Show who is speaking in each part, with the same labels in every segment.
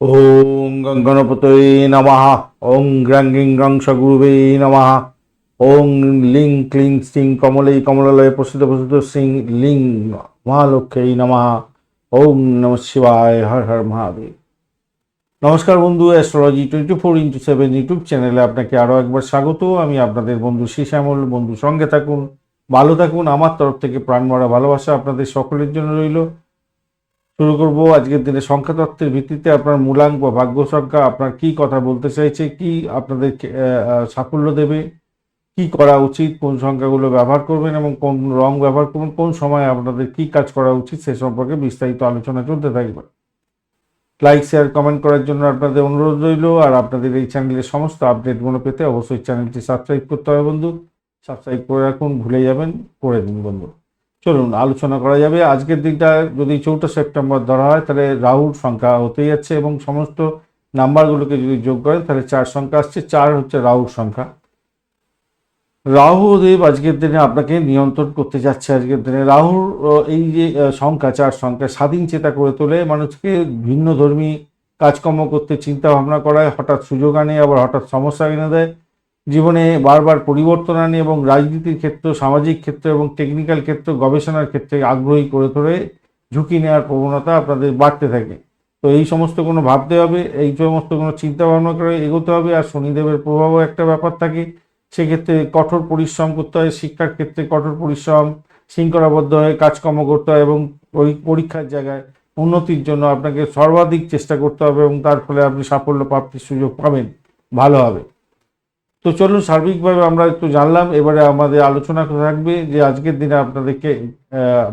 Speaker 1: ওং গণপতয়ে নমঃ। ওং গ্রাং গিং গ্রং সগুরুবে নমঃ। ওং লিং ক্লিং সিং কমলে কমলালয়ে প্রসিদ্ধ প্রসিদ্ধ সিং লিং মহালক্ষ্মী নমঃ। ওং নম শিবায় হর হর মহাদেব। নমস্কার বন্ধু astrology twenty four into seven YouTube চ্যানেলে আপনাকে আরও একবার স্বাগত। আমি আপনাদের বন্ধু শ্যামল বন্ধু সঙ্গে থাকুন, ভালো থাকুন। আমার তরফ থেকে প্রাণ ভরা ভালোবাসা আপনাদের সকলের জন্য রইল। শুরু করব। আজকের দিনে সংখ্যা তত্ত্বের ভিত্তিতে আপনার মূলাঙ্ক বা ভাগ্য সংখ্যা আপনার কি কথা বলতে চাইছে, কি আপনাদের সাফল্য দেবে, কি করা উচিত, কোন সংখ্যাগুলো ব্যবহার করবেন এবং কোন রং ব্যবহার করবেন, কোন সময় আপনাদের কি কাজ করা উচিত সে সম্পর্কে বিস্তারিত আলোচনা চলতে থাকবে। লাইক, শেয়ার, কমেন্ট করার জন্য আপনাদের অনুরোধ রইল আর আপনাদের এই চ্যানেলের সমস্ত আপডেটগুলো পেতে অবশ্যই চ্যানেলটি সাবস্ক্রাইব করতে হবে বন্ধু। সাবস্ক্রাইব করে রাখুন, ভুলে যাবেন, করে দিন বন্ধু। চলুন, আলোচনা করা যাবে। আজকের দিনটা যদি চৌঠা সেপ্টেম্বর ধরা হয়, তাহলে রাহুর সংখ্যা হতেই যাচ্ছে এবং সমস্ত নাম্বারগুলোকে যদি যোগ করেন, তাহলে চার সংখ্যা আসছে। চার হচ্ছে রাহুর সংখ্যা। রাহু দেব আজকের দিনে আপনাকে নিয়ন্ত্রণ করতে যাচ্ছে আজকের দিনে। রাহুর এই যে সংখ্যা, চার সংখ্যা, স্বাধীন চেতা করে তোলে। মানুষকে ভিন্ন ধর্মী কাজকর্ম করতে চিন্তা ভাবনা করায়, হঠাৎ সুযোগ আনে, আবার হঠাৎ সমস্যা এনে দেয়। জীবনে বারবার পরিবর্তন আনে এবং রাজনীতির ক্ষেত্র, সামাজিক ক্ষেত্র এবং টেকনিক্যাল ক্ষেত্র, গবেষণার ক্ষেত্রে আগ্রহী করে তোলে, ঝুঁকি নেওয়ার প্রবণতা আপনাদের বাড়তে থাকে। তো এই সমস্ত কোনো ভাবতে হবে, এই সমস্ত কোনো চিন্তা ভাবনা করে এগোতে হবে আর শনিদেবের প্রভাবও একটা ব্যাপার থাকে। সেক্ষেত্রে কঠোর পরিশ্রম করতে হয়, শিক্ষার ক্ষেত্রে কঠোর পরিশ্রম, শৃঙ্খলাবদ্ধ হয়ে কাজকর্ম করতে হয় এবং পরী- পরীক্ষার জায়গায় উন্নতির জন্য আপনাকে সর্বাধিক চেষ্টা করতে হবে এবং তার ফলে আপনি সাফল্য প্রাপ্তির সুযোগ পাবেন। ভালো হবে। তো চলুন সার্বিকভাবে আমরা একটু জানলাম, এবারে আমাদের আলোচনা থাকবে যে আজকের দিনে আপনাদেরকে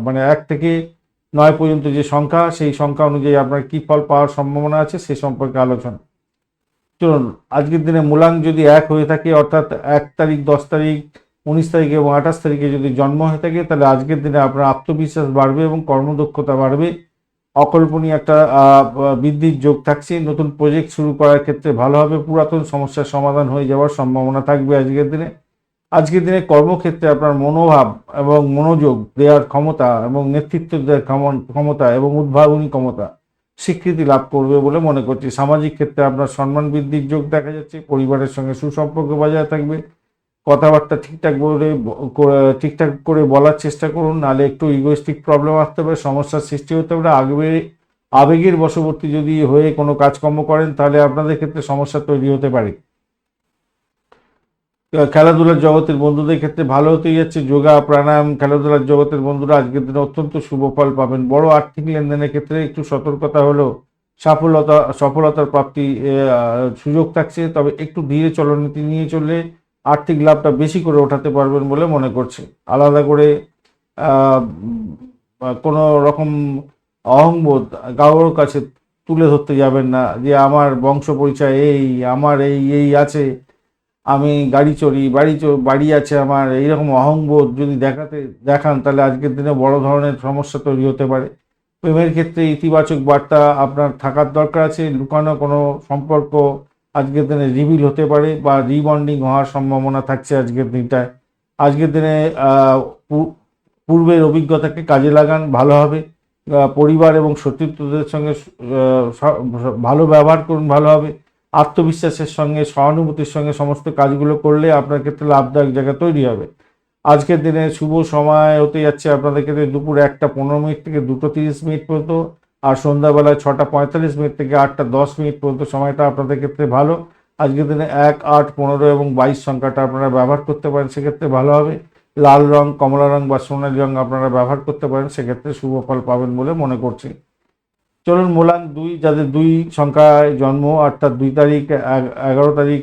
Speaker 1: মানে এক থেকে নয় পর্যন্ত যে সংখ্যা, সেই সংখ্যা অনুযায়ী আপনার কি ফল পাওয়ার সম্ভাবনা আছে সে সম্পর্কে আলোচনা। চলুন, আজকের দিনে মূলাঙ্ক যদি এক হয়ে থাকে, অর্থাৎ এক তারিখ, দশ তারিখ, উনিশ তারিখ এবং আঠাশ তারিখে যদি জন্ম হয়ে থাকে, তাহলে আজকের দিনে আপনার আত্মবিশ্বাস বাড়বে এবং কর্মদক্ষতা বাড়বে। অকল্পনীয় একটা বৃদ্ধির যোগ থাকছে। নতুন প্রজেক্ট শুরু করার ক্ষেত্রে ভালো হবে। পুরাতন সমস্যার সমাধান হয়ে যাওয়ার সম্ভাবনা থাকবে আজকের দিনে। আজকের দিনে কর্মক্ষেত্রে আপনার মনোভাব এবং মনোযোগ দেওয়ার ক্ষমতা এবং নেতৃত্ব দেওয়ার ক্ষমতা এবং উদ্ভাবনী ক্ষমতা স্বীকৃতি লাভ করবে বলে মনে করছি। সামাজিক ক্ষেত্রে আপনার সম্মান বৃদ্ধির যোগ দেখা যাচ্ছে। পরিবারের সঙ্গে সুসম্পর্ক বজায় থাকবে। কথাবার্তা ঠিকঠাক করে ঠিকঠাক করে বলার চেষ্টা করুন, নাহলে একটু ইগোয়েস্টিক প্রবলেম আসতে পারে, সমস্যার সৃষ্টি হতে পারে। আগে আবেগের বশবর্তী যদি হয়ে কোনো কাজকর্ম করেন, তাহলে আপনাদের ক্ষেত্রে সমস্যা তৈরি হতে পারে। খেলাধুলার জগতের বন্ধুদের ক্ষেত্রে ভালো হতেই যাচ্ছে, যোগা, প্রাণায়াম, খেলাধুলার জগতের বন্ধুরা আজকের দিনে অত্যন্ত শুভ ফল পাবেন। বড় আর্থিক লেনদেনের ক্ষেত্রে একটু সতর্কতা হলো সফলতা সফলতার প্রাপ্তি সুযোগ থাকছে, তবে একটু ধীরে চলনীতি নিয়ে চললে আর্থিক লাভটা বেশি করে ওঠাতে পারবেন বলে মনে করছে। আলাদা করে কোনো রকম অহংবোধ কারোর কাছে তুলে ধরতে যাবেন না যে আমার বংশ পরিচয় এই, আমার এই এই আছে, আমি গাড়ি চড়ি, বাড়ি বাড়ি আছে আমার, এইরকম অহংবোধ যদি দেখাতে, দেখান তাহলে আজকের দিনে বড় ধরনের সমস্যা তৈরি হতে পারে। প্রেমের ক্ষেত্রে ইতিবাচক বার্তা আপনার থাকার দরকার আছে, লুকানো কোনো সম্পর্ক আজকের দিনে রিভিল হতে পারে বা রিবন্ডিং হওয়ার সম্ভাবনা থাকছে আজকের দিনটায়। আজকের দিনে পূর্বের অভিজ্ঞতাকে কাজে লাগান, ভালো হবে। পরিবার এবং সতীর্থদের সঙ্গে ভালো ব্যবহার করুন, ভালো হবে। আত্মবিশ্বাসের সঙ্গে, সহানুভূতির সঙ্গে সমস্ত কাজগুলো করলে আপনার ক্ষেত্রে লাভদায়ক জায়গা তৈরি হবে। আজকের দিনে শুভ সময় হতে যাচ্ছে আপনাদের ক্ষেত্রে দুপুর একটা পনেরো মিনিট থেকে দুটো তিরিশ মিনিট পর্যন্ত। আর সন্ধ্যাবেলায় ছটা পঁয়তাল্লিশ মিনিট থেকে আটটা দশ মিনিট পর্যন্ত সময়টা আপনাদের ক্ষেত্রে ভালো। আজকের দিনে এক, আট, পনেরো এবং বাইশ সংখ্যাটা আপনারা ব্যবহার করতে পারেন, সেক্ষেত্রে ভালো হবে। লাল রং, কমলা রং বা সোনালী রং আপনারা ব্যবহার করতে পারেন, সেক্ষেত্রে শুভ ফল পাবেন বলে মনে করছি। চলুন মূলাঙ্ক দুই, যাদের দুই সংখ্যায় জন্ম, অর্থাৎ দুই তারিখ এগারো তারিখ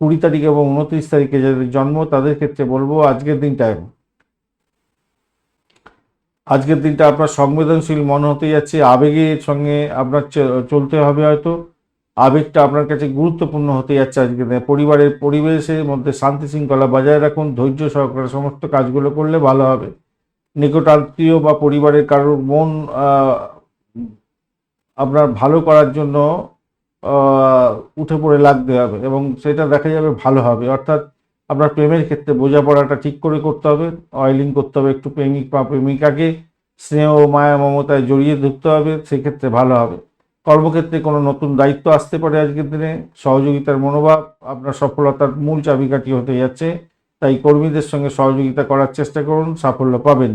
Speaker 1: কুড়ি তারিখ এবং উনত্রিশ তারিখে যাদের জন্ম, তাদের ক্ষেত্রে বলব আজকের দিনটায় আজকের দিনটা আপনার সংবেদনশীল মনে হতে যাচ্ছে, আবেগের সঙ্গে আপনার চলতে হবে হয়তো। আবেগটা আপনার কাছে গুরুত্বপূর্ণ হতে যাচ্ছে আজকের দিনে। পরিবারের, পরিবেশের মধ্যে শান্তি শৃঙ্খলা বজায় রাখুন, ধৈর্য সহকারে সমস্ত কাজগুলো করলে ভালো হবে। নিকটাত্মীয় বা পরিবারের কারোর মন আপনার ভালো করার জন্য উঠে পড়ে লাগতে হবে এবং সেটা দেখা যাবে ভালো হবে। অর্থাৎ আপনার প্রেমের ক্ষেত্রে বোঝাপড়াটা ঠিক করে করতে হবে অয়েলিং করতে হবে একটু প্রেমিক বা প্রেমিকাকে, স্নেহ মায়া মমতায় জড়িয়ে ধরতে হবে, সেক্ষেত্রে ভালো হবে। কর্মক্ষেত্রে কোনো নতুন দায়িত্ব আসতে পারে আজকের দিনে, সহযোগিতার মনোভাব, আপনার সফলতার মূল চাবিকাঠি হতে যাচ্ছে, তাই কর্মীদের সঙ্গে সহযোগিতা করার চেষ্টা করুন, সাফল্য পাবেন।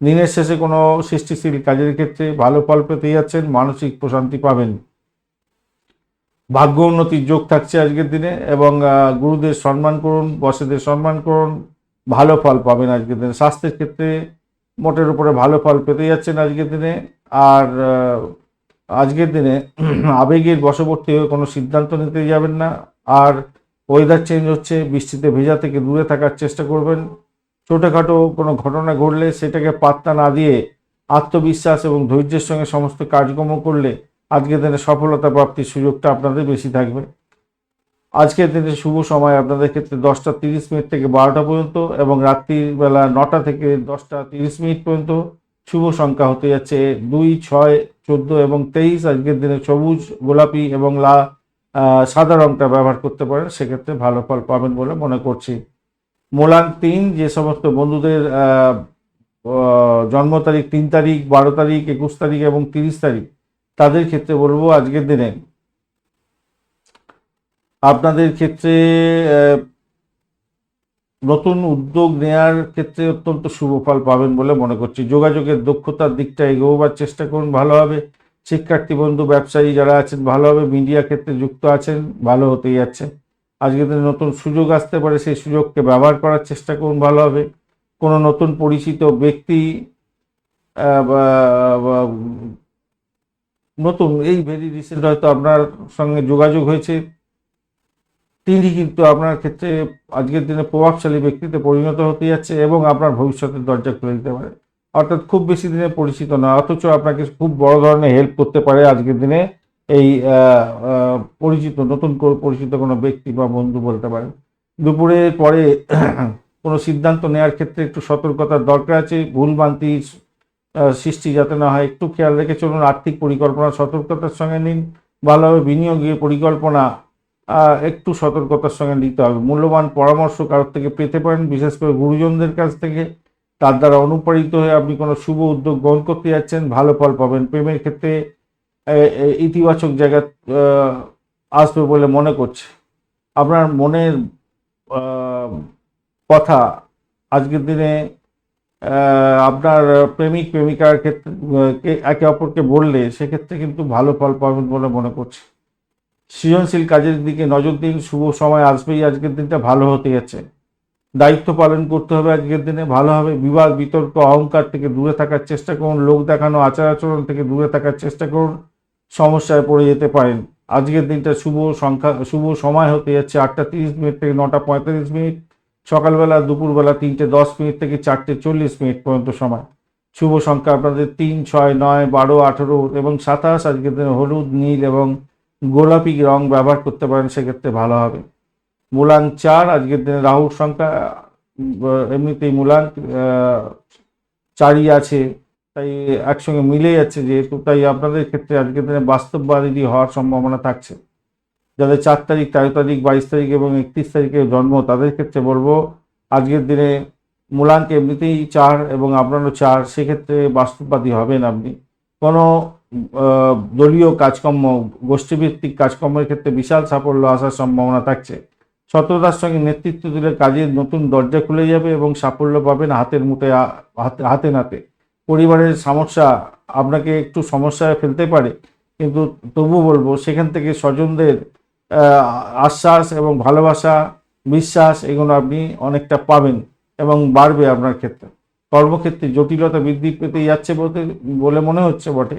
Speaker 1: দিনের শেষে কোনো সৃষ্টিশীল কাজের ক্ষেত্রে ভালো ফল পেতে যাচ্ছেন, মানসিক প্রশান্তি পাবেন। ভাগ্য উন্নতির যোগ থাকছে আজকের দিনে এবং গুরুদের সম্মান করুন, বসেদের সম্মান করুন, ভালো ফল পাবেন আজকের দিনে। স্বাস্থ্যের ক্ষেত্রে মোটের উপরে ভালো ফল পেতে যাচ্ছেন আজকের দিনে। আর আজকের দিনে আবেগের বশবর্তী হয়ে কোনো সিদ্ধান্ত নিতে যাবেন না। আর ওয়েদার চেঞ্জ হচ্ছে, বৃষ্টিতে ভেজা থেকে দূরে থাকার চেষ্টা করবেন। ছোটোখাটো কোনো ঘটনা ঘটলে সেটাকে পাত্তা না দিয়ে আত্মবিশ্বাস এবং ধৈর্যের সঙ্গে সমস্ত কাজকর্ম করলে আজকের দিনে সফলতা প্রাপ্তির সুযোগটা আপনাদের বেশি থাকবে। আজকের দিনে শুভ সময় আপনাদের ক্ষেত্রে দশটা তিরিশ মিনিট থেকে বারোটা পর্যন্ত এবং রাত্রিবেলা নটা থেকে দশটা তিরিশ মিনিট পর্যন্ত শুভ সংখ্যা হতে যাচ্ছে দুই, ছয়, চোদ্দ এবং তেইশ। আজকের দিনে সবুজ, গোলাপি এবং লা সাদা রংটা ব্যবহার করতে পারেন, সেক্ষেত্রে ভালো ফল পাবেন বলে মনে করছি। মোলান তিন, যে সমস্ত বন্ধুদের জন্ম তারিখ তিন তারিখ, বারো তারিখ, একুশ তারিখ এবং তিরিশ তারিখ তাদের ক্ষেত্রে বলব আজকের দিনে। আপনাদের ক্ষেত্রে নতুন উদ্যোগ নেয়ার ক্ষেত্রে অত্যন্ত শুভ ফল পাবেন বলে মনে করছি। যোগাযোগের দক্ষতার দিকটা এগোবার চেষ্টা করুন ভালোভাবে শিক্ষার্থী বন্ধু, ব্যবসায়ী যারা আছেন ভালোভাবে মিডিয়া ক্ষেত্রে যুক্ত আছেন, ভালো হতেই যাচ্ছে। আজকের দিনে নতুন সুযোগ আসতে পারে, সেই সুযোগকে ব্যবহার করার চেষ্টা করুন ভালোভাবে কোনো নতুন পরিচিত ব্যক্তি নতুন এই ভেরি রিসেন্ট হয়তো আপনার সঙ্গে যোগাযোগ হয়েছে। তিনি কিন্তু আপনার ক্ষেত্রে আজকের দিনে প্রভাবশালী ব্যক্তিতে পরিণত হতে যাচ্ছে এবং আপনার ভবিষ্যতের দরজা খুলে দিতে পারে। অর্থাৎ খুব বেশি দিনে পরিচিত নয় অথচ আপনাকে খুব বড় ধরনের হেল্প করতে পারে আজকের দিনে এই পরিচিত নতুন পরিচিত কোনো ব্যক্তি বা বন্ধু বলতে পারেন। দুপুরের পরে কোনো সিদ্ধান্ত নেওয়ার ক্ষেত্রে একটু সতর্কতার দরকার আছে আহ, সৃষ্টি যাতে না হয়। একটু খেয়াল রেখে চলুন, আর্থিক পরিকল্পনা, সতর্কতার সঙ্গে নিন। ভালোভাবে বিনিয়োগের পরিকল্পনা একটু সতর্কতার সঙ্গে নিতে হবে। মূল্যবান পরামর্শ কারোর থেকে পেতে পারেন, বিশেষ করে গুরুজনদের কাছ থেকে। তার দ্বারা অনুপ্রাণিত হয়ে আপনি কোনো শুভ উদ্যোগ গ্রহণ করতে যাচ্ছেন, ভালো ফল পাবেন। প্রেমের ক্ষেত্রে ইতিবাচক জায়গা আসবে বলে মনে করছে। আপনার মনের কথা আজকের দিনে আপনার প্রেমিক, প্রেমিকার ক্ষেত্রে একে অপরকে বললে সেক্ষেত্রে কিন্তু ভালো ফল পাবেন বলে মনে করছি। সৃজনশীল কাজের দিকে নজর দিন, শুভ সময় আসবেই, আজকের দিনটা ভালো হতে যাচ্ছে। দায়িত্ব পালন করতে হবে আজকের দিনে, ভালো হবে। বিবাদ বিতর্ক, অহংকার থেকে দূরে থাকার চেষ্টা করুন, লোক দেখানো, আচার আচরণ থেকে দূরে থাকার চেষ্টা করুন, সমস্যায় পড়ে যেতে পারেন। আজকের দিনটা শুভ সংখ্যা, শুভ সময় হতে যাচ্ছে, আটটা তিরিশ মিনিট থেকে নটা পঁয়তাল্লিশ মিনিট। সকালবেলা দুপুরবেলা তিনটে দশ মিনিট থেকে চারটে চল্লিশ মিনিট পর্যন্ত সময়। শুভ সংখ্যা আপনাদের। তিন ছয় নয় বারো আঠেরো এবং সাতাশ আজকের দিনে হলুদ নীল এবং গোলাপি রং ব্যবহার করতে পারেন সেক্ষেত্রে ভালো হবে। মূলান চার আজকের দিনে রাহুর সংখ্যা এমনিতেই আহ, চারই আছে তাই একসঙ্গে মিলে যাচ্ছে যেহেতু তাই আপনাদের ক্ষেত্রে আজকের দিনে বাস্তববাদী হওয়ার সম্ভাবনা থাকছে। যাদের চার তারিখ, তেরো তারিখ, বাইশ তারিখ এবং একত্রিশ তারিখে জন্ম, তাদের ক্ষেত্রে বলব আজকের দিনে মূলাঙ্ক এমনিতেই চার এবং আপনারও চার, সেক্ষেত্রে বাস্তববাদী হবেন আপনি। কোনো দলীয় কাজকর্ম, গোষ্ঠীভিত্তিক কাজকর্মের ক্ষেত্রে বিশাল সাফল্য আসার সম্ভাবনা থাকছে। সততার সঙ্গে নেতৃত্ব দিলে কাজের নতুন দরজা খুলে যাবে এবং সাফল্য পাবেন হাতের মুঠে হাতে নাতে। পরিবারের সমস্যা আপনাকে একটু সমস্যায় ফেলতে পারে, কিন্তু তবু বলব সেখান থেকে স্বজনদের আশ্বাস এবং ভালোবাসা, বিশ্বাস, এগুলো আপনি অনেকটা পাবেন এবং বাড়বে আপনার ক্ষেত্রে। কর্মক্ষেত্রে জটিলতা বৃদ্ধি পেতে যাচ্ছে বলতে, বলে মনে হচ্ছে বটে।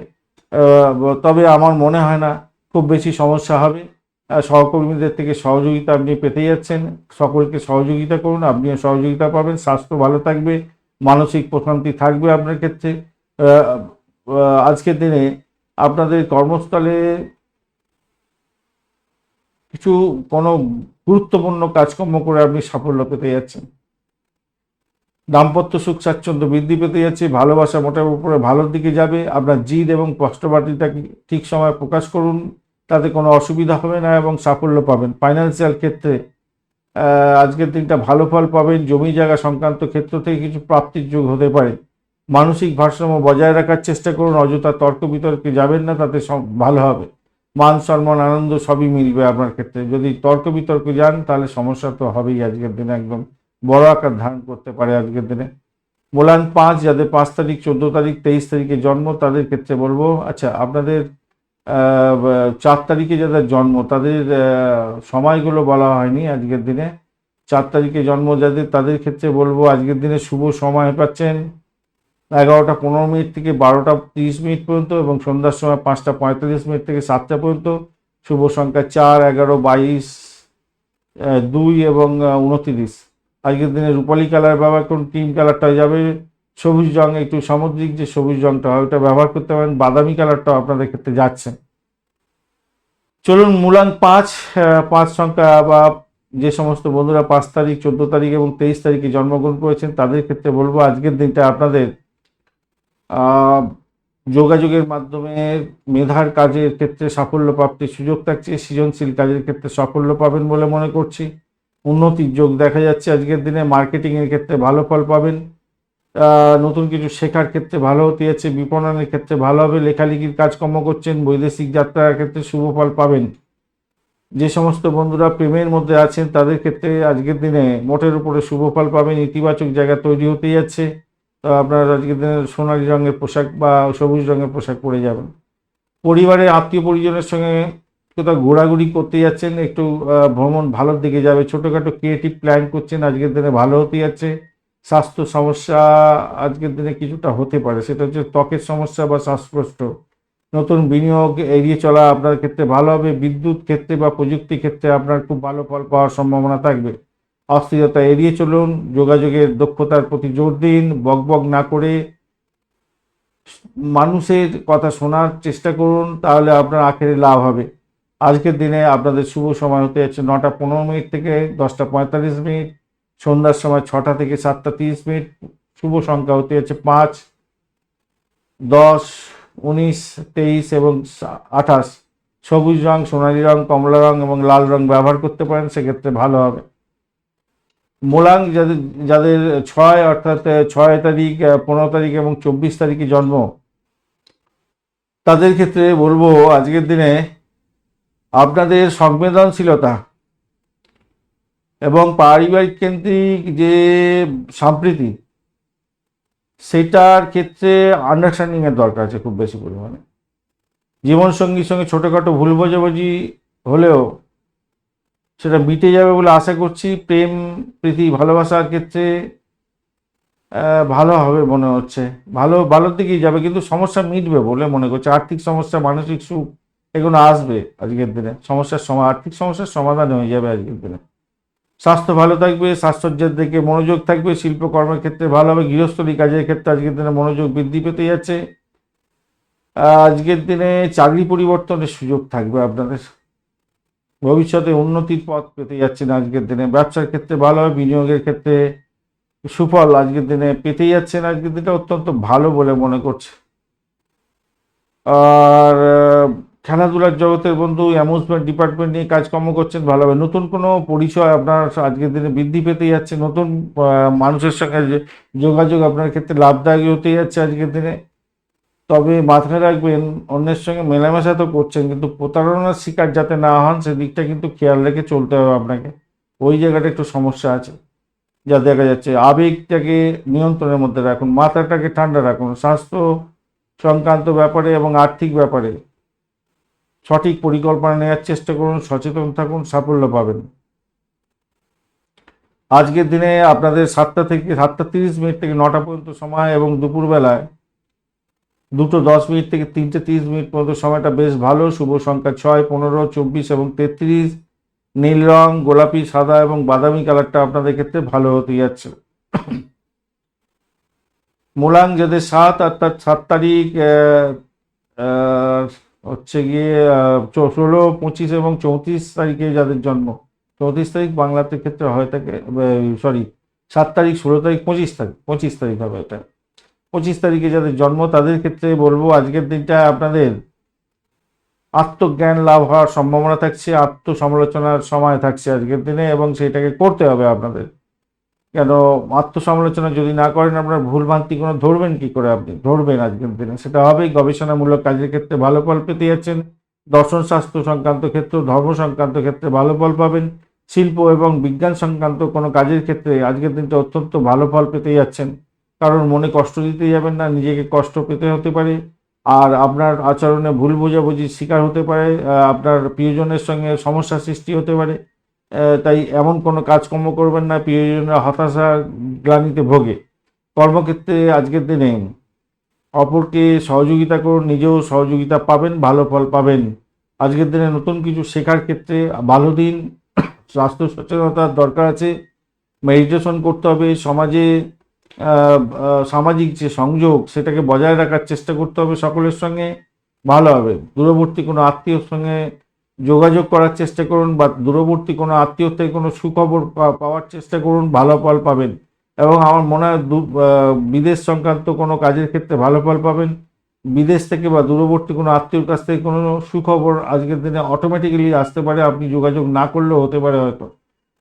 Speaker 1: তবে আমার মনে হয় না খুব বেশি সমস্যা হবে। সহকর্মীদের থেকে সহযোগিতা আপনি পেতে যাচ্ছেন। সকলকে সহযোগিতা করুন, আপনিও সহযোগিতা পাবেন। স্বাস্থ্য ভালো থাকবে, মানসিক প্রশান্তি থাকবে আপনার ক্ষেত্রে। আজকের দিনে আপনাদের কর্মস্থলে কিছু কোনো গুরুত্বপূর্ণ কাজকর্ম করে আপনি সাফল্য পেতে যাচ্ছেন। দাম্পত্য সুখ স্বাচ্ছন্দ্য বৃদ্ধি পেতে যাচ্ছে, ভালোবাসা মোটার উপরে ভালোর দিকে যাবে, আপনার জিদ এবং কষ্টবাটিটাকে ঠিক সময় প্রকাশ করুন, তাতে কোনো অসুবিধা হবে না এবং সাফল্য পাবেন। ফাইন্যান্সিয়াল ক্ষেত্রে আজকের দিনটা ভালো ফল পাবেন, জমি জায়গা সংক্রান্ত ক্ষেত্র থেকে কিছু প্রাপ্তির যোগ হতে পারে। মানসিক ভারসাম্য বজায় রাখার চেষ্টা করুন, অযথা তর্ক বিতর্কে যাবেন না, তাতে ভালো হবে। মান সম্মান, আনন্দ সবই মিলবে আপনার ক্ষেত্রে। যদি তর্ক বিতর্ক যান, তাহলে সমস্যা তো হবেই আজকের দিনে। একদম বড় আকার ধারণ করতে পারে আজকের দিনে। বললাম পাঁচ, যাদের পাঁচ তারিখ, চোদ্দ তারিখ, তেইশ তারিখে জন্ম, তাদের ক্ষেত্রে বলব আচ্ছা আপনাদের চার তারিখে যাদের জন্ম, তাদের সময়গুলো বলা হয়নি আজকের দিনে। চার তারিখে জন্ম যাদের, তাদের ক্ষেত্রে বলব আজকের দিনে শুভ সময় পাচ্ছেন। এগারোটা পনেরো মিনিট থেকে বারোটা তিরিশ মিনিট পর্যন্ত এবং সন্ধ্যার সময় পাঁচটা পঁয়তাল্লিশ মিনিট থেকে সাতটা পর্যন্ত। শুভ সংখ্যা চার, এগারো, বাইশ দুই এবং উনতিরিশ। আজকের দিনে রূপালী কালার ব্যবহার করুন, ক্রিম কালারটা যাবে। সবুজ রং একটু সামুদ্রিক যে সবুজ রংটা হয়, ওটা ব্যবহার করতে পারেন। বাদামি কালারটাও আপনাদের ক্ষেত্রে যাচ্ছে। চলুন, মূলান পাঁচ পাঁচ সংখ্যা বা যে সমস্ত বন্ধুরা পাঁচ তারিখ, চোদ্দ তারিখ এবং তেইশ তারিখে জন্মগ্রহণ করেছেন, তাদের ক্ষেত্রে বলব আজকের দিনটা আপনাদের যোগাযোগের মাধ্যমে মেধার কাজের ক্ষেত্রে সাফল্য প্রাপ্তির সুযোগ থাকছে, সৃজনশীল কাজের ক্ষেত্রে সাফল্য পাবেন বলে মনে করছি। উন্নতির যোগ দেখা যাচ্ছে আজকের দিনে মার্কেটিংয়ের ক্ষেত্রে ভালো ফল পাবেন। নতুন কিছু শেখার ক্ষেত্রে ভালো হতে যাচ্ছে, বিপণনের ক্ষেত্রে ভালো হবে, লেখালেখির কাজকর্ম করছেন, বৈদেশিক যাত্রার ক্ষেত্রে শুভ ফল পাবেন। যে সমস্ত বন্ধুরা প্রেমের মধ্যে আছেন, তাদের ক্ষেত্রে আজকের দিনে মোটের উপরে শুভ ফল পাবেন, ইতিবাচক জায়গা তৈরি হতে যাচ্ছে। তো আপনার আজকের দিনে সোনালী রঙের পোশাক বা সবুজ রঙের পোশাক পরে যাবেন। পরিবারের আত্মীয় পরিজনের সঙ্গে কোথাও ঘোরাঘুরি করতে যাচ্ছেন, একটু ভ্রমণ ভালোর দিকে যাবে। ছোটোখাটো ক্রিয়েটিভ প্ল্যান করছেন, আজকের দিনে ভালো হতে যাচ্ছে। স্বাস্থ্য সমস্যা আজকের দিনে কিছুটা হতে পারে। সেটা হচ্ছে ত্বকের সমস্যা বা শ্বাসকষ্ট। নতুন বিনিয়োগ এড়িয়ে চলা আপনার ক্ষেত্রে ভালো হবে। বিদ্যুৎ ক্ষেত্রে বা প্রযুক্তি ক্ষেত্রে আপনার খুব ভালো ফল পাওয়ার সম্ভাবনা থাকবে। অস্থিরতা এড়িয়ে চলুন, যোগাযোগের দক্ষতার প্রতি জোর দিন বকবক না করে মানুষের কথা শোনার চেষ্টা করুন, তাহলে আপনার আখেরে লাভ হবে। আজকের দিনে আপনাদের শুভ সময় হতে যাচ্ছে নটা পনেরো মিনিট থেকে দশটা পঁয়তাল্লিশ মিনিট, সন্ধ্যার সময় ছটা থেকে সাতটা তিরিশ মিনিট, শুভ সংখ্যা হতে যাচ্ছে পাঁচ, দশ, উনিশ, তেইশ এবং আঠাশ। সবুজ রং, সোনালি রং, কমলা রং এবং লাল রং ব্যবহার করতে পারেন, সেক্ষেত্রে ভালো হবে। মোলাং যাদের যাদের ছয়, অর্থাৎ ছয় তারিখ পনেরো তারিখ এবং চব্বিশ তারিখে জন্ম, তাদের ক্ষেত্রে বলব আজকের দিনে আপনাদের সংবেদনশীলতা এবং পারিবারিক কেন্দ্রিক যে সম্প্রীতি, সেটার ক্ষেত্রে আন্ডারস্ট্যান্ডিংয়ের দরকার আছে খুব বেশি পরিমাণে। জীবনসঙ্গীর সঙ্গে ছোটোখাটো ভুল বোঝাবুঝি হলেও সেটা মিটে যাবে বলে আশা করছি। প্রেম, প্রীতি, ভালোবাসার ক্ষেত্রে ভালো হবে মনে হচ্ছে। ভালো, ভালোর দিকেই যাবে কিন্তু সমস্যা মিটবে বলে মনে করছে। আর্থিক সমস্যা, মানসিক সুখ এগুলো আসবে আজকের দিনে। সমস্যার সময় আর্থিক সমস্যার সমাধান হয়ে যাবে আজকের দিনে। স্বাস্থ্য ভালো থাকবে, স্বাস্থ্যের দিকে মনোযোগ থাকবে, শিল্পকর্মের ক্ষেত্রে ভালো হবে, গৃহস্থলী কাজের ক্ষেত্রে আজকের দিনে মনোযোগ বৃদ্ধি পেতে যাচ্ছে। আজকের দিনে চাকরি পরিবর্তনের সুযোগ থাকবে আপনাদের। ভবিষ্যতে উন্নতির পথ পেতে যাচ্ছেন আজকের দিনে। ব্যবসার ক্ষেত্রে ভালো হবে বিনিয়োগের ক্ষেত্রে সুফল আজকের দিনে পেতে যাচ্ছেন। আজকের দিনটা অত্যন্ত ভালো বলে মনে করছে। আর, খেলাধুলার জগতের বন্ধু অ্যামুজমেন্ট ডিপার্টমেন্ট নিয়ে কাজকর্ম করছেন ভালোভাবে নতুন কোনো পরিচয় আপনার আজকের দিনে বৃদ্ধি পেতে যাচ্ছে। নতুন মানুষের সঙ্গে যোগাযোগ আপনার ক্ষেত্রে লাভদায়ক হতে যাচ্ছে আজকের দিনে। তবে মাথায় রাখবেন, অন্যের সঙ্গে মেলামেশা তো করছেন, কিন্তু প্রতারণার শিকার যাতে না হন সেদিকটা কিন্তু খেয়াল রেখে চলতে হবে আপনাকে। ওই জায়গাটা একটু সমস্যা আছে, যা দেখা যাচ্ছে। আবেগটাকে নিয়ন্ত্রণের মধ্যে রাখুন, মাথাটাকে ঠান্ডা রাখুন। স্বাস্থ্য সংক্রান্ত ব্যাপারে এবং আর্থিক ব্যাপারে সঠিক পরিকল্পনা নেওয়ার চেষ্টা করুন, সচেতন থাকুন, সাফল্য পাবেন। আজকের দিনে আপনাদের সাতটা থেকে সাতটা তিরিশ মিনিট থেকে নটা পর্যন্ত সময় এবং দুপুরবেলায় দুটো দশ মিনিট থেকে তিনটে তিরিশ মিনিট পর্যন্ত সময়টা বেশ ভালো। শুভ সংখ্যা ছয়, পনেরো, চব্বিশ এবং তেত্রিশ। নীল রং, গোলাপি, সাদা এবং বাদামি কালারটা আপনাদের ক্ষেত্রে ভালো হতে যাচ্ছে। মোলাং যাদের সাত, অর্থাৎ সাত তারিখ হচ্ছে গিয়ে ষোলো, পঁচিশ এবং চৌত্রিশ তারিখে যাদের জন্ম, চৌত্রিশ তারিখ বাংলাতে ক্ষেত্রে হয়ে থাকে সরি সাত তারিখ, ষোলো তারিখ, পঁচিশ তারিখ পঁচিশ তারিখ হবে এটা। পঁচিশ তারিখে যাদের জন্ম, তাদের ক্ষেত্রে বলব আজকের দিনটা আপনাদের আত্মজ্ঞান লাভ হওয়ার সম্ভাবনা থাকছে, আত্মসমালোচনার সময় থাকছে আজকের দিনে এবং সেটাকে করতে হবে আপনাদের। কেন? আত্মসমালোচনা যদি না করেন, আপনার ভুল ভ্রান্তি কোনো ধরবেন কি করে আপনি? ধরবেন আজকের দিনে। সেটা হবেই গবেষণামূলক কাজের ক্ষেত্রে ভালো ফল পেতে যাচ্ছেন, দর্শন শাস্ত্র সংক্রান্ত ক্ষেত্র ধর্ম সংক্রান্ত ক্ষেত্রে ভালো ফল পাবেন, শিল্প এবং বিজ্ঞান সংক্রান্ত কোনো কাজের ক্ষেত্রে আজকের দিনটা অত্যন্ত ভালো ফল পেতে যাচ্ছেন। কারণ মনে কষ্ট দিতে যাবেন না, নিজেকে কষ্ট পেতে হতে পারে। আর আপনার আচরণে ভুল বোঝাবুঝির শিকার হতে পারে আপনার প্রিয়জনের সঙ্গে সমস্যা সৃষ্টি হতে পারে। তাই এমন কোনো কাজকর্ম করবেন না, প্রিয়জনের হতাশা গ্লানিতে ভোগে। কর্মক্ষেত্রে আজকের দিনে অপরকে সহযোগিতা করুন, নিজেও সহযোগিতা পাবেন, ভালো ফল পাবেন। আজকের দিনে নতুন কিছু শেখার ক্ষেত্রে ভালো দিন, স্বাস্থ্য সচেতনতার দরকার আছে। মেডিটেশন করতে হবে, সমাজে সামাজিক যে সংযোগ, সেটাকে বজায় রাখার চেষ্টা করতে হবে সকলের সঙ্গে। ভালো হবে। দূরবর্তী কোনো আত্মীয়র সঙ্গে যোগাযোগ করার চেষ্টা করুন বা দূরবর্তী কোনো আত্মীয়র থেকে কোনো সুখবর পাওয়ার চেষ্টা করুন, ভালো ফল পাবেন। এবং আমার মনে হয় বিদেশ সংক্রান্ত কোনো কাজের ক্ষেত্রে ভালো ফল পাবেন। বিদেশ থেকে বা দূরবর্তী কোনো আত্মীয়র কাছ থেকে কোনো সুখবর আজকের দিনে অটোমেটিক্যালি আসতে পারে। আপনি যোগাযোগ না করলেও হতে পারে হয়তো।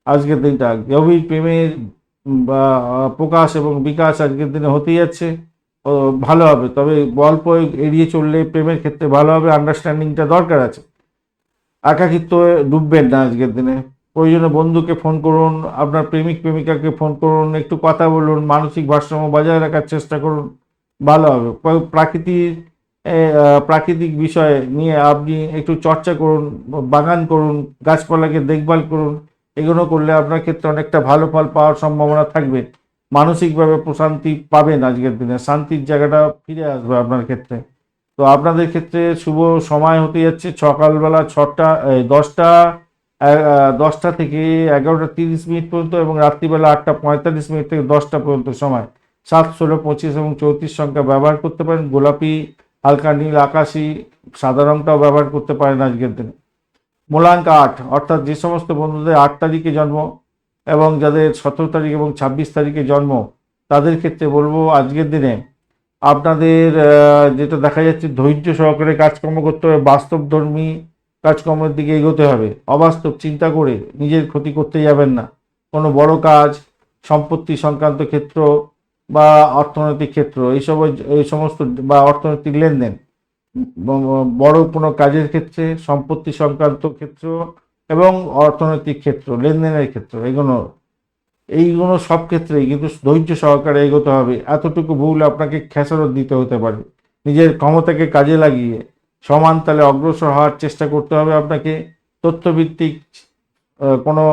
Speaker 1: আজকের দিনটা গভীর প্রেমের প্রকাশ এবং বিকাশ আজকের দিনে হতেই যাচ্ছে। ভালো হবে। তবে গল্প এড়িয়ে চললে প্রেমের ক্ষেত্রে ভালো হবে আন্ডারস্ট্যান্ডিংটা দরকার আছে। একাকিত্ব ডুববেন না আজকের দিনে। প্রয়োজনে বন্ধুকে ফোন করুন, আপনার প্রেমিক, প্রেমিকাকে ফোন করুন, একটু কথা বলুন, মানসিক ভারসাম্য বজায় রাখার চেষ্টা করুন, ভালো হবে। প্রা- প্রাকৃতিক প্রাকৃতিক বিষয় নিয়ে আপনি একটু চর্চা করুন, বাগান করুন, গাছপালাকে দেখভাল করুন এগুলো করলে আপনার ক্ষেত্রে অনেকটা ভালো ফল পাওয়ার সম্ভাবনা থাকবে। মানসিকভাবে প্রশান্তি পাবেন আজকের দিনে, শান্তির জায়গাটা ফিরে আসবে আপনার ক্ষেত্রে। তো আপনাদের ক্ষেত্রে শুভ সময় হতে যাচ্ছে সকালবেলা ছটা দশটা দশটা থেকে এগারোটা তিরিশ মিনিট পর্যন্ত এবং রাত্রিবেলা আটটা পঁয়তাল্লিশ মিনিট থেকে দশটা পর্যন্ত সময়। সাত, ষোলো, পঁচিশ এবং চৌত্রিশ সংখ্যা ব্যবহার করতে পারেন। গোলাপি, হালকা নীল, আকাশি, সাদা রংটাও ব্যবহার করতে পারেন আজকের দিনে। মূলাঙ্ক আট, অর্থাৎ যে সমস্ত বন্ধুদের আট তারিখে জন্ম এবং যাদের সতেরো তারিখ এবং ছাব্বিশ তারিখে জন্ম, তাদের ক্ষেত্রে বলব আজকের দিনে আপনাদের যেটা দেখা যাচ্ছে ধৈর্য সহকারে কাজকর্ম করতে হবে, বাস্তবধর্মী কাজকর্মের দিকে এগোতে হবে। অবাস্তব চিন্তা করে নিজের ক্ষতি করতে যাবেন না। কোনো বড় কাজ, সম্পত্তি সংক্রান্ত ক্ষেত্র বা অর্থনৈতিক ক্ষেত্র এইসব এই সমস্ত বা অর্থনৈতিক লেনদেন বড় কোনো কাজের ক্ষেত্রে, সম্পত্তি সংক্রান্ত ক্ষেত্র এবং অর্থনৈতিক ক্ষেত্র, লেনদেনের ক্ষেত্র, এগুলো, এইগুলো সব ক্ষেত্রেই কিন্তু ধৈর্য সহকারে এগোতে হবে। এতটুকু ভুল আপনাকে খেসারত দিতে হতে পারে। নিজের ক্ষমতাকে কাজে লাগিয়ে সমান তালে অগ্রসর হওয়ার চেষ্টা করতে হবে আপনাকে। তথ্যভিত্তিক কোনো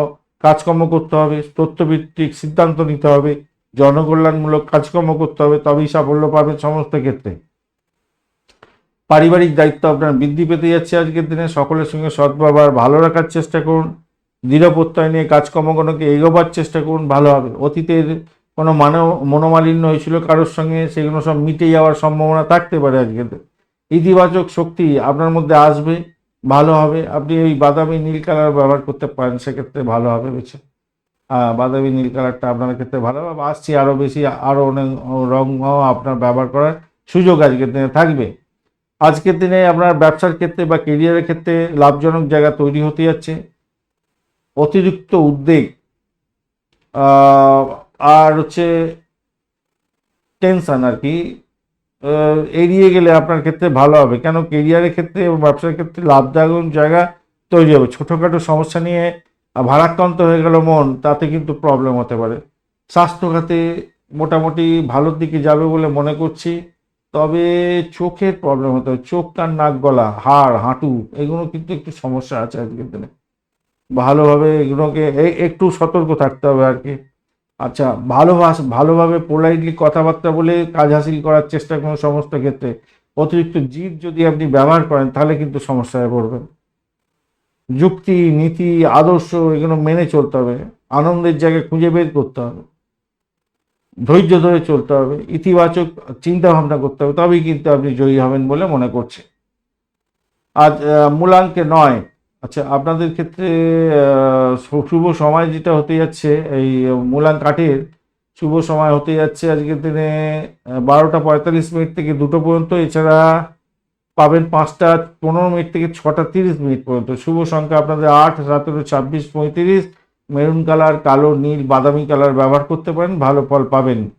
Speaker 1: কাজকর্ম করতে হবে, তথ্যভিত্তিক সিদ্ধান্ত নিতে হবে, জনকল্যাণমূলক কাজকর্ম করতে হবে, তবেই সাফল্য পাবেন সমস্ত ক্ষেত্রে। পারিবারিক দায়িত্ব আপনার বৃদ্ধি পেতে যাচ্ছে আজকের দিনে। সকলের সঙ্গে সদ্ব্যবহার ভালো রাখার চেষ্টা করুন। দৃঢ় প্রত্যয় নিয়ে কাজকর্মগুলোকে এগোবার চেষ্টা করুন, ভালো হবে। অতীতের কোনো মানব মনোমালিন্য হয়েছিল কারোর সঙ্গে, সেগুলো সব মিটে যাওয়ার সম্ভাবনা থাকতে পারে আজকের দিনে। ইতিবাচক শক্তি আপনার মধ্যে আসবে, ভালো হবে। আপনি ওই বাদামি নীল কালার ব্যবহার করতে পারেন, সেক্ষেত্রে ভালো হবে বেছে বাদামি নীল কালারটা আপনার ক্ষেত্রে ভালো হবে। আসছে আরও বেশি আরও অনেক রঙ আপনার ব্যবহার করার সুযোগ আজকের দিনে থাকবে। আজকের দিনে আপনার ব্যবসার ক্ষেত্রে বা কেরিয়ারের ক্ষেত্রে লাভজনক জায়গা তৈরি হতে যাচ্ছে। অতিরিক্ত উদ্বেগ আর হচ্ছে টেনশন আর কি এড়িয়ে গেলে আপনার ক্ষেত্রে ভালো হবে। কেন? কেরিয়ারের ক্ষেত্রে এবং ব্যবসার ক্ষেত্রে লাভদায়ক জায়গা তৈরি হবে। ছোটোখাটো সমস্যা নিয়ে ভারাক্রান্ত হয়ে গেল মন, তাতে কিন্তু প্রবলেম হতে পারে। স্বাস্থ্য খাতে মোটামুটি ভালোর দিকে যাবে বলে মনে করছি। তবে চোখের প্রবলেম হতে হবে। চোখ, কান, নাক, গলা, হাড়, হাঁটু, এগুলো কিন্তু একটু সমস্যা আছে আজকের দিনে। ভালোভাবে এগুলোকে একটু সতর্ক থাকতে হবে আর কি। আচ্ছা ভালোবাস ভালোভাবে পোলাইটলি কথাবার্তা বলে কাজ হাসিল করার চেষ্টা করুন সমস্ত ক্ষেত্রে। অতিরিক্ত জিদ যদি আপনি ব্যবহার করেন, তাহলে কিন্তু সমস্যায় পড়বেন। যুক্তি, নীতি, আদর্শ এগুলো মেনে চলতে হবে। আনন্দের জায়গায় খুঁজে বের করতে হবে। ধৈর্য ধরে চলতে হবে, ইতিবাচক চিন্তা ভাবনা করতে হবে, তবেই কিন্তু আপনি জয়ী হবেন বলে মনে করছে। আজ মূলাঙ্কে নয়। আচ্ছা আপনাদের ক্ষেত্রে শুভ সময় যেটা হতে যাচ্ছে, এই মূলাঙ্ক আটের শুভ সময় হতে যাচ্ছে আজকের দিনে বারোটা পঁয়তাল্লিশ মিনিট থেকে দুটো পর্যন্ত, এছাড়া পাবেন পাঁচটা পনেরো মিনিট থেকে ছটা তিরিশ মিনিট পর্যন্ত। শুভ সংখ্যা আপনাদের আট, সতেরো, ছাব্বিশ, পঁয়ত্রিশ মেরুন কালার, কালো, নীল, বাদামি কালার ব্যবহার করতে পারেন, ভালো ফল পাবেন।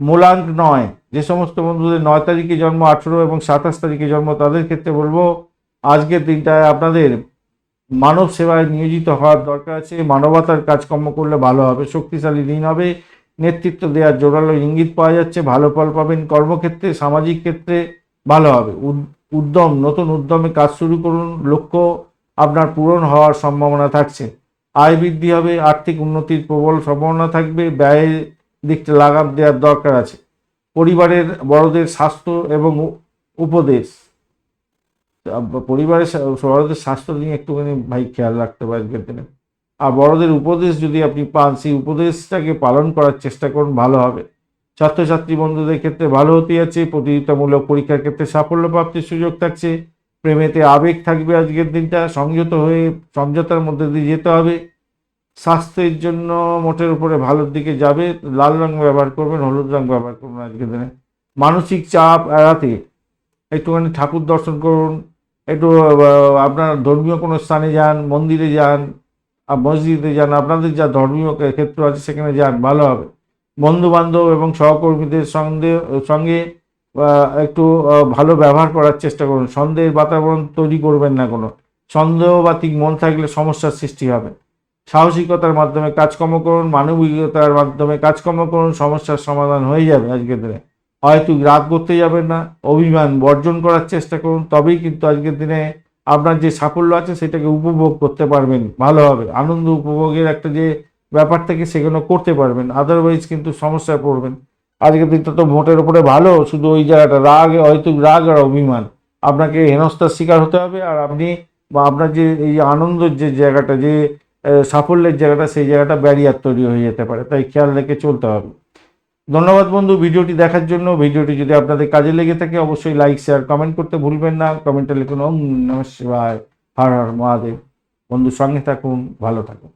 Speaker 1: মূলাঙ্ক নয়। যে সমস্ত বন্ধুদের নয় তারিখে জন্ম, আঠেরো এবং সাতাশ তারিখে জন্ম, তাদের ক্ষেত্রে বলব, আজকের দিনটায় আপনাদের মানব সেবায় নিয়োজিত হওয়ার দরকার আছে। মানবতার কাজকর্ম করলে ভালো হবে, শক্তিশালী দিন হবে। নেতৃত্ব দেওয়ার জোরালো ইঙ্গিত পাওয়া যাচ্ছে, ভালো ফল পাবেন। কর্মক্ষেত্রে, সামাজিক ক্ষেত্রে ভালো হবে। উদ- উদ্যম, নতুন উদ্যমে কাজ শুরু করুন। লক্ষ্য আপনার পূরণ হওয়ার সম্ভাবনা থাকছে। আয় বৃদ্ধি হবে, আর্থিক উন্নতির প্রবল সম্ভাবনা থাকবে ব্যয়ের দিকটা লাগাম দেওয়ার দরকার আছে। পরিবারের বড়দের স্বাস্থ্য এবং উপদেশ। পরিবারের বড়দের স্বাস্থ্য নিয়ে একটুখানি ভাই খেয়াল রাখতে আজকের আর বড়দের উপদেশ যদি আপনি পান, সেই উপদেশটাকে পালন করার চেষ্টা করুন, ভালো হবে। ছাত্রছাত্রী বন্ধুদের ক্ষেত্রে ভালো হতে যাচ্ছে, প্রতিযোগিতামূলক পরীক্ষার ক্ষেত্রে সাফল্য প্রাপ্তির সুযোগ থাকছে। প্রেমেতে আবেগ থাকবে আজকের দিনটা, সংযত হয়ে সমঝোতার মধ্যে দিয়ে যেতে হবে। স্বাস্থ্যের জন্য মোটের উপরে ভালোর দিকে যাবে। লাল রং ব্যবহার করবেন, হলুদ রং ব্যবহার করবেন আজকের দিনে। মানসিক চাপ এড়াতে একটুখানি ঠাকুর দর্শন করুন। একটু আপনার ধর্মীয় কোনো স্থানে যান, মন্দিরে যান মসজিদে যান, আপনাদের যা ধর্মীয় ক্ষেত্র আছে সেখানে যান, ভালো হবে। বন্ধু বান্ধব এবং সহকর্মীদের সঙ্গে সঙ্গে একটু ভালো ব্যবহার করার চেষ্টা করুন। সন্দেহের বাতাবরণ তৈরি করবেন না কোনো। সন্দেহবাতিক মন থাকলে সমস্যার সৃষ্টি হবে। সাহসিকতার মাধ্যমে কাজকর্ম করুন, মানবিকতার মাধ্যমে কাজকর্ম করুন, সমস্যার সমাধান হয়ে যাবে আজকের দিনে। হয়তো রাগ করতে যাবেন না, অভিমান বর্জন করার চেষ্টা করুন, তবেই কিন্তু আজকের দিনে আপনার যে সাফল্য আছে সেটাকে উপভোগ করতে পারবেন, ভালো হবে। আনন্দ উপভোগের একটা যে ব্যাপার থেকে সেগুলো করতে পারবেন আদারওয়াইজ কিন্তু সমস্যায় পড়বেন। আজকের দিনটা তো ভোটের উপরে ভালো, শুধু ওই জায়গাটা, রাগ, হয়তো রাগ আর অভিমান। আপনাকে হেনস্থার শিকার হতে হবে আর আপনি বা আপনার যে এই আনন্দের যে জায়গাটা, যে সাফল্যের জায়গাটা, সেই জায়গাটা ব্যারিয়ার তৈরি হয়ে যেতে পারে। তাই খেয়াল রেখে চলতে হবে। ধন্যবাদ বন্ধু ভিডিওটি দেখার জন্য। ভিডিওটি যদি আপনাদের কাজে লেগে থাকে, অবশ্যই লাইক, শেয়ার, কমেন্ট করতে ভুলবেন না। কমেন্টে লিখুন, ওম নমঃ শিবায়, হর হর মহাদেব। বন্ধু সঙ্গে থাকুন, ভালো থাকুন।